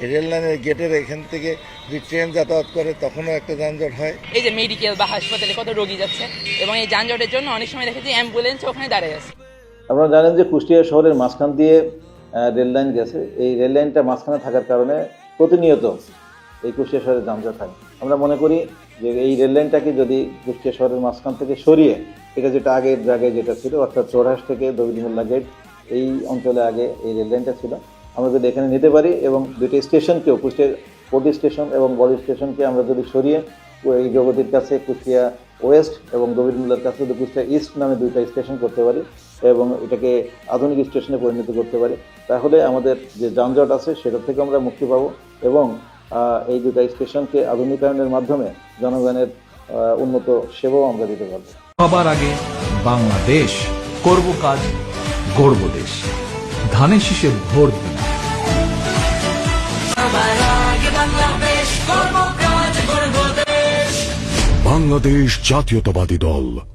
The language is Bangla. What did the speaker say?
রেল লাইনের গেটের এখান থেকে যদি ট্রেন যাতায়াত করে তখনও একটা যানজট হয়। এই যে মেডিকেল বা হাসপাতালে কত রোগী যাচ্ছে এবং এই যানজটের জন্য অনেক সময় দেখেছি অ্যাম্বুলেন্স ওখানে দাঁড়িয়ে আছে। আপনারা জানেন যে কুষ্টিয়া শহরের মাঝখান দিয়ে রেল লাইন গেছে। এই রেল লাইনটা মাঝখানে থাকার কারণে প্রতিনিয়ত এই কুষ্টিয়া শহরে যানজট হয়। আমরা মনে করি যে এই রেল লাইনটাকে যদি কুষ্টিয়া শহরের মাঝখান থেকে সরিয়ে এটা যেটা আগের জায়গায় যেটা ছিল অর্থাৎ চৌরাস থেকে দবিরমুল্লা গেট এই অঞ্চলে আগে এই রেল লাইনটা ছিল। আমরা যদি এখানে নিতে পারি এবং দুটি স্টেশনকেও কুষ্টিয়ার পদি স্টেশন এবং বড় স্টেশনকে আমরা যদি সরিয়ে এই জগতির কাছে কুষ্টিয়া ওয়েস্ট এবং দবিরমুল্লার কাছে যদি কুষ্টিয়া ইস্ট নামে দুইটা স্টেশন করতে পারি এবং এটাকে আধুনিক স্টেশনে পরিণত করতে পারি, তাহলে আমাদের যে যানজট আছে সেটা থেকে আমরা মুক্তি পাবো এবং এই দুটা স্টেশনকে আধুনিকায়নের মাধ্যমে জনগণের উন্নত সেবাও আমরা দিতে পারব। সবার আগে বাংলাদেশ, করব কাজ, গড়ব দেশ। ধানের শীষে ভোর দিন। বাংলাদেশ জাতীয়তাবাদী দল।